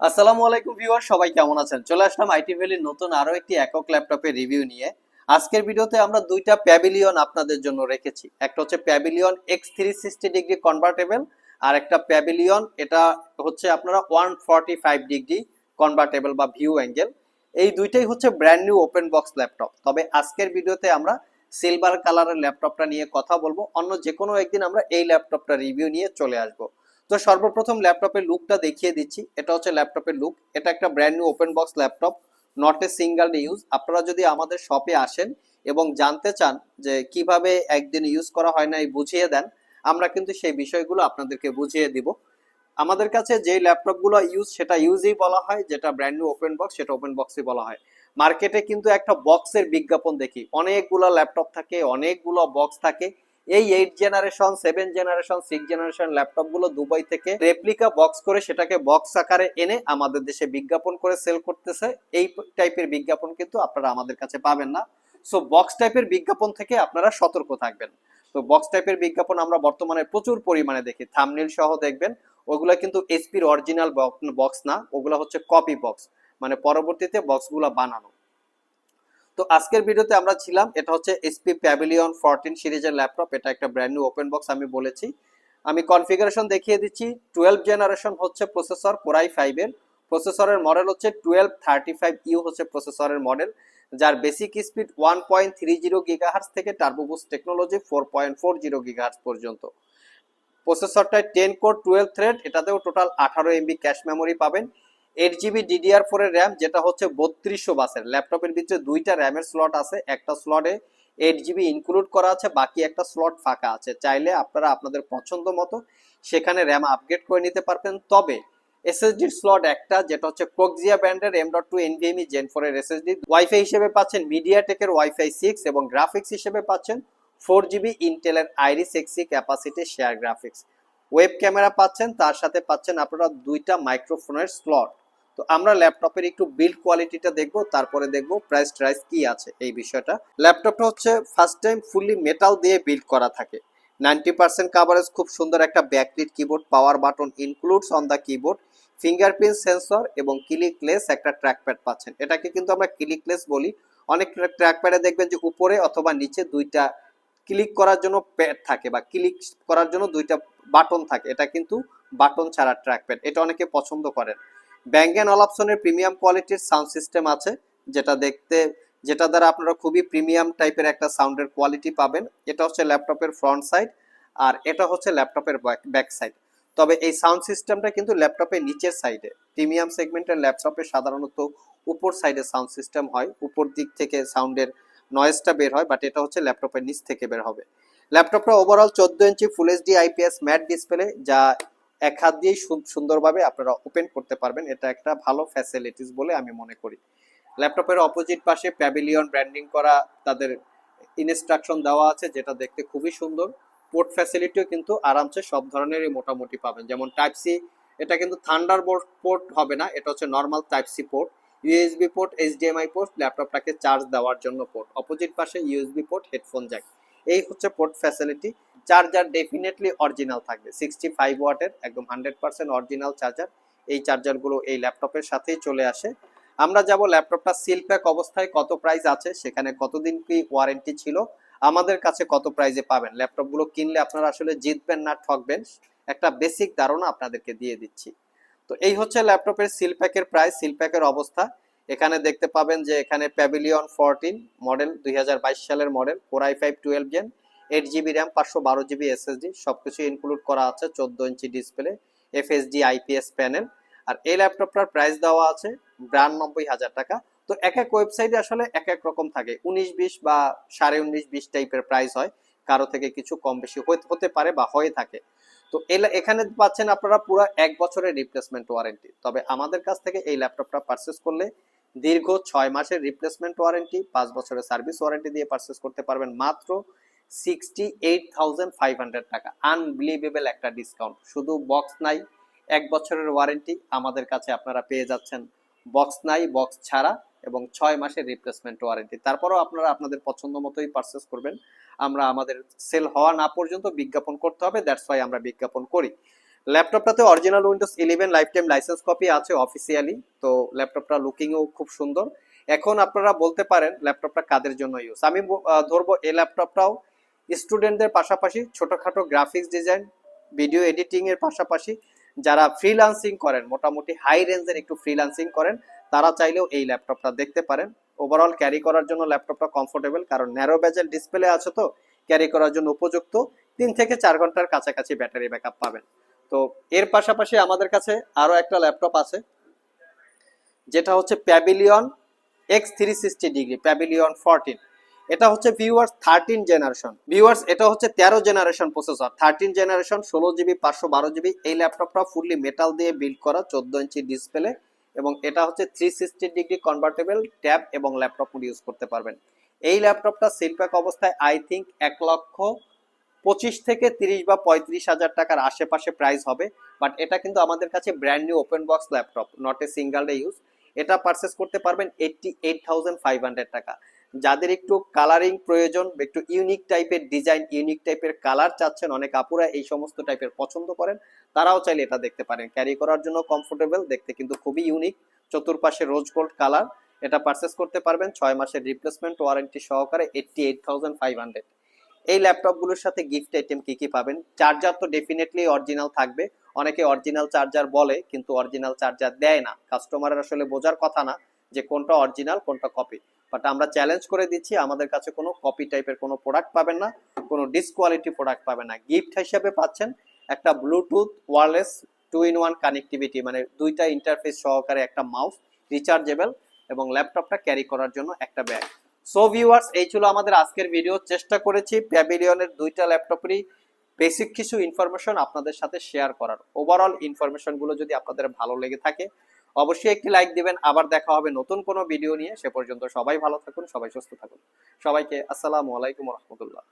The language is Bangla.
আসসালামু আলাইকুম ভিউয়ার সবাই কেমন আছেন? চলে আসলাম আইটি ভ্যালির নতুন আরও একটি একক ল্যাপটপের রিভিউ নিয়ে। আজকের ভিডিওতে আমরা দুইটা প্যাভিলিয়ন আপনাদের জন্য রেখেছি। একটা হচ্ছে pavilion x three sixty degree convertible আর একটা প্যাভিলিয়ন এটা হচ্ছে আপনারা one forty five degree convertible বা ভিউ অ্যাঙ্গেল এই দুইটাই হচ্ছে brand new open box laptop. তবে আজকের ভিডিওতে আমরা সিলভার কালারের ল্যাপটপটা নিয়ে কথা বলব। অন্য যে কোনো একদিন আমরা এই ল্যাপটপটা রিভিউ নিয়ে চলে আসব। তো সর্বপ্রথম ল্যাপটপের লুকটা দেখিয়ে দিচ্ছি। এটা হচ্ছে ল্যাপটপের লুক। এটা একটা brand new open box laptop not a single use আপনারা যদি আমাদের শপে আসেন এবং জানতে চান যে কীভাবে একদিন ইউজ করা হয় না এই বুঝিয়ে দেন, আমরা কিন্তু সেই বিষয়গুলো আপনাদেরকে বুঝিয়ে দিব। আমাদের কাছে যে ল্যাপটপগুলো ইউজ সেটা ইউজই বলা হয়, যেটা ব্র্যান্ড নিউ ওপেন বক্স সেটা ওপেন বক্সই বলা হয়। মার্কেটে কিন্তু একটা বক্সের বিজ্ঞাপন দেখি। অনেকগুলো ল্যাপটপ থাকে, অনেকগুলো বক্স থাকে। এই eight generation seven generation six generation ল্যাপটপগুলো দুবাই থেকে রেপ্লিকা বক্স করে সেটাকে বক্স আকারে এনে আমাদের দেশে বিজ্ঞাপন করে সেল করতেছে। এই টাইপের বিজ্ঞাপন কিন্তু আপনারা আমাদের কাছে পাবেন না। সো বক্স টাইপের বিজ্ঞাপন থেকে আপনারা সতর্ক থাকবেন। তো বক্স টাইপের বিজ্ঞাপন আমরা বর্তমানে প্রচুর পরিমাণে দেখি। থামনিল সহ দেখবেন। ওগুলা কিন্তু এসপির অরিজিনাল বক্স না। ওগুলা হচ্ছে কপি বক্স মানে পরবর্তীতে বক্সগুলো বানানো। তো আজকের ভিডিওতে আমরা ছিলাম, এটা হচ্ছে এসপি প্যাভিলিয়ন ফোরটিন সিরিজের ল্যাপটপ, এটা একটা ব্র্যান্ড নিউ ওপেন বক্স আমি বলেছি। আমি কনফিগারেশন দেখিয়ে দিচ্ছি টুয়েলভ জেনারেশন হচ্ছে প্রসেসর কোরাই ফাইভের প্রসেসরের মডেল হচ্ছে টুয়েলভ থার্টি ফাইভ ইউ হচ্ছে প্রসেসরের মডেল যার basic speed one point three zero gigahertz থেকে turbo boost technology four point four zero gigahertz পর্যন্ত। প্রসেসরটায় টেন কোর টুয়েলভ থ্রেড এটাতেও টোটাল আঠারো এমবি ক্যাশ মেমোরি পাবেন। এইট জিবি ডিডিআর ফোর এর র্যাম যেটা হচ্ছে বত্রিশশো বাসের। ল্যাপটপের ভিতরে দুইটা র্যামের স্লট আছে, একটা স্লটে এইট জিবি ইনক্লুড করা আছে, বাকি একটা স্লট ফাঁকা আছে। চাইলে আপনারা আপনাদের পছন্দ মতো সেখানে র্যাম আপগ্রেড করে নিতে পারবেন। তবে এসএসডির স্লট একটা, যেটা হচ্ছে কোকজিয়া ব্র্যান্ডের M dot two NVMe gen four এর এসএসডি ওয়াইফাই হিসেবে পাচ্ছেন মিডিয়াটেকের ওয়াইফাই সিক্স এবং গ্রাফিক্স হিসেবে পাচ্ছেন ফোর জিবি ইন্টেলের Iris Xe capacity share graphics web camera পাচ্ছেন, তার সাথে পাচ্ছেন আপনারা দুইটা মাইক্রোফোনের স্লট তো আমরা ল্যাপটপের একটু বিল্ড কোয়ালিটিটা দেখব, তারপরে দেখব প্রাইস ট্রাইস কি আছে এই বিষয়টা। ল্যাপটপটা হচ্ছে ফার্স্ট টাইম ফুললি মেটাল দিয়ে বিল্ড করা থাকে। নাইনটি পার্সেন্ট কাভারেজ খুব সুন্দর একটা backlit keyboard power button includes on the keyboard fingerprint sensor এবং ক্লিকলেস একটা ট্র্যাকপ্যাড পাচ্ছেন। এটাকে কিন্তু আমরা ক্লিকলেস বলি। অনেক ট্র্যাকপ্যাডে দেখবেন যে উপরে অথবা নিচে দুইটা ক্লিক করার জন্য প্যাড থাকে বা ক্লিক করার জন্য দুইটা বাটন থাকে। এটা কিন্তু বাটন ছাড়া ট্র্যাক ট্র্যাকপ্যাড এটা অনেকে পছন্দ করেন। ব্যাঙ্গ অ্যান্ড অলাপসনের প্রিমিয়াম কোয়ালিটির সাউন্ড সিস্টেম আছে, যেটা দেখতে, যেটা দ্বারা আপনারা খুবই প্রিমিয়াম টাইপের একটা সাউন্ডের কোয়ালিটি পাবেন। এটা হচ্ছে ল্যাপটপের ফ্রন্ট সাইড আর এটা হচ্ছে ল্যাপটপের ব্যাক সাইড তবে এই সাউন্ড সিস্টেমটা কিন্তু ল্যাপটপের নিচের সাইডে প্রিমিয়াম সেগমেন্টের ল্যাপটপে সাধারণত উপর সাইডে সাউন্ড সিস্টেম হয়। উপর দিক থেকে সাউন্ডের নয়েজটা বের হয় বাট এটা হচ্ছে ল্যাপটপের নিচ থেকে বের হবে। ল্যাপটপটা ওভারঅল চোদ্দ ইঞ্চি full HD IPS matte display যা এক হাত দিয়েই সুন্দরভাবে আপনারা ওপেন করতে পারবেন। এটা একটা ভালো ফ্যাসিলিটিস বলে আমি মনে করি। ল্যাপটপের অপোজিট পাশে প্যাভিলিয়ন ব্র্যান্ডিং করা, তাদের ইনস্ট্রাকশন দেওয়া আছে, যেটা দেখতে খুবই সুন্দর। পোর্ট ফ্যাসিলিটিও কিন্তু আরামসে সব ধরনেরই মোটামুটি পাবেন। যেমন টাইপ সি এটা কিন্তু থান্ডার পোর্ট হবে না, এটা হচ্ছে normal type C port USB port HDMI port ল্যাপটপটাকে charge দেওয়ার জন্য পোর্ট অপোজিট পাশে ইউএসবি পোর্ট হেডফোন জ্যাক এই হচ্ছে port facility charger definitely original থাকবে। সিক্সটি ফাইভ ওয়াটের, একদম হান্ড্রেড পার্সেন্ট অরিজিনাল চার্জার এই চার্জারগুলো এই ল্যাপটপের সাথেই চলে আসে। আমরা যাব ল্যাপটপটা সিল প্যাক অবস্থায়, কত প্রাইস আছে, সেখানে কতদিন কি ওয়ারেন্টি ছিল, আমাদের কাছে কত প্রাইসে পাবেন। ল্যাপটপগুলো কিনলে আপনারা আসলে জিতবেন না, ঠকবেন। একটা বেসিক ধারণা আপনাদেরকে দিয়ে দিচ্ছি। তো এই হচ্ছে ল্যাপটপের সিল প্যাকের প্রাইস, সিল প্যাকের অবস্থা। এখানে দেখতে পাবেন যে এখানে প্যাভিলিয়ন ফোরটিন মডেল দুই সালের model four i five twelve gen eight GB RAM পাঁচশো বারো জিবি এসএসডি সবকিছু ইনক্লুড করা আছে চোদ্দ inch display FSD IPS panel আর এই ল্যাপটপটার প্রাইস দেওয়া আছে বিরানব্বই হাজার টাকা। তো এক এক ওয়েবসাইটে আসলে এক এক রকম থাকে। উনিশ বিশ বা সাড়ে উনিশ বিশ টাইপের প্রাইস হয়। কারও থেকে কিছু কম বেশি হতে পারে বা হয়ে থাকে। তো এখানে পাচ্ছেন আপনারা পুরো এক বছরের রিপ্লেসমেন্ট ওয়ারেন্টি তবে আমাদের কাছ থেকে এই ল্যাপটপটা পারচেস করলে দীর্ঘ ছয় মাসের রিপ্লেসমেন্ট ওয়ারেন্টি পাঁচ বছরের সার্ভিস ওয়ারেন্টি দিয়ে পারচেস করতে পারবেন মাত্র sixty eight thousand five hundred টাকা। আনবিলিভেবল একটা ডিসকাউন্ট শুধু বক্স নাই, এক বছরের ওয়ারেন্টি আমাদের কাছে আপনারা পেয়ে যাচ্ছেন। বক্স নাই বক্স ছাড়া এবং ছয় মাসের রিপ্লেসমেন্ট ওয়ারেন্টি তারপরেও আপনারা আপনাদের পছন্দ মতোই পারচেস করবেন। আমরা আমাদের সেল হওয়া না পর্যন্ত বিজ্ঞাপন করতে হবে দ্যাটস ওয়াই আমরা বিজ্ঞাপন করি। ল্যাপটপটাতে original windows eleven life time license copy আছে অফিসিয়ালি তো ল্যাপটপটা লুকিংও খুব সুন্দর। এখন আপনারা বলতে পারেন ল্যাপটপটা কাদের জন্য ইউজ আমি ধরবো এই ল্যাপটপটাও স্টুডেন্টদের পাশাপাশি ছোটখাটো গ্রাফিক্স ডিজাইন ভিডিও এডিটিং এর পাশাপাশি যারা ফ্রিল্যান্সিং করেন, মোটামুটি হাই রেঞ্জের একটু ফ্রিল্যান্সিং করেন, তারা চাইলেও এই ল্যাপটপটা দেখতে পারেন। ওভারঅল ক্যারি করার জন্য ল্যাপটপটা কমফোর্টেবল কারণ ন্যারো বেজেল ডিসপ্লে আছে তো ক্যারি করার জন্য উপযুক্ত, তিন থেকে চার ঘণ্টার কাছাকাছি ব্যাটারি ব্যাকআপ পাবেন। তো এর পাশাপাশি আমাদের কাছে আরও একটা ল্যাপটপ আছে, যেটা হচ্ছে pavilion x three sixty degree pavilion fourteen এটা হচ্ছে ভিউয়ার্স থার্টিন জেনারেশন ভিউয়ার্স এটা হচ্ছে তেরো জেনারেশন প্রসেসর থার্টিন জেনারেশন ষোলো জিবি পাঁচশো বারো জিবি এই ল্যাপটপটা ফুললি মেটাল দিয়ে বিল্ড করা, চোদ্দ ইঞ্চি ডিসপ্লে এবং এটা হচ্ছে three sixty degree convertible tab এবং ল্যাপটপ ইউজ করতে পারবেন। এই ল্যাপটপটা সিলপ্যাক অবস্থায় আই থিঙ্ক এক লক্ষ পঁচিশ থেকে তিরিশ বা পঁয়ত্রিশ হাজার টাকার আশেপাশে প্রাইস হবে। বাট এটা কিন্তু আমাদের কাছে brand new open box laptop not a single day use এটা পারচেস করতে পারবেন eighty eight thousand five hundred টাকা। যাদের একটু কালারিং প্রয়োজন, একটু ইউনিক টাইপের ডিজাইন ইউনিক টাইপের কালার চাচ্ছেন, অনেক আপুরা এই সমস্ত টাইপের পছন্দ করেন। তারাও চাইলে এটা দেখতে পারেন। ক্যারি করার জন্য কমফোর্টেবল দেখতে কিন্তু খুবই ইউনিক চতুর্পাশে রোজ গোল্ড কালার এটা পারচেস করতে পারবেন। ছয় মাসের রিপ্লেসমেন্ট ওয়ারেন্টি সহকারে eighty eight thousand five hundred এই ল্যাপটপগুলোর সাথে গিফট আইটেম কি কি পাবেন? চার্জার তো ডেফিনেটলি অরিজিনাল থাকবে। অনেকে অরিজিনাল চার্জার বলে, কিন্তু অরিজিনাল চার্জার দেয় না। কাস্টমারের আসলে বোঝার কথা না যে কোনটা অরিজিনাল কোনটা কপি বাট আমরা চ্যালেঞ্জ করে দিচ্ছি, আমাদের কাছে কোনো কপি টাইপের কোনো প্রোডাক্ট পাবেন না, কোনো ডিসকোয়ালিটি প্রোডাক্ট পাবেন না। গিফট হিসেবে পাচ্ছেন একটা bluetooth wireless two in one connectivity মানে দুইটা ইন্টারফেস সহকারে একটা মাউস রিচার্জেবল এবং ল্যাপটপটা ক্যারি করার জন্য একটা ব্যাগ সো ভিউয়ার্স এই ছিল আমাদের আজকের ভিডিও চেষ্টা করেছি প্যাভিলিয়নের দুইটা ল্যাপটপেরই বেসিক কিছু ইনফরমেশন আপনাদের সাথে শেয়ার করার। ওভারঅল ইনফরমেশনগুলো যদি আপনাদের ভালো লেগে থাকে, অবশ্যই একটি লাইক দিবেন। আবার দেখা হবে নতুন কোনো ভিডিও নিয়ে। সে পর্যন্ত সবাই ভালো থাকুন, সবাই সুস্থ থাকুন। সবাইকে আসসালামু আলাইকুম রহমতুল্লাহ।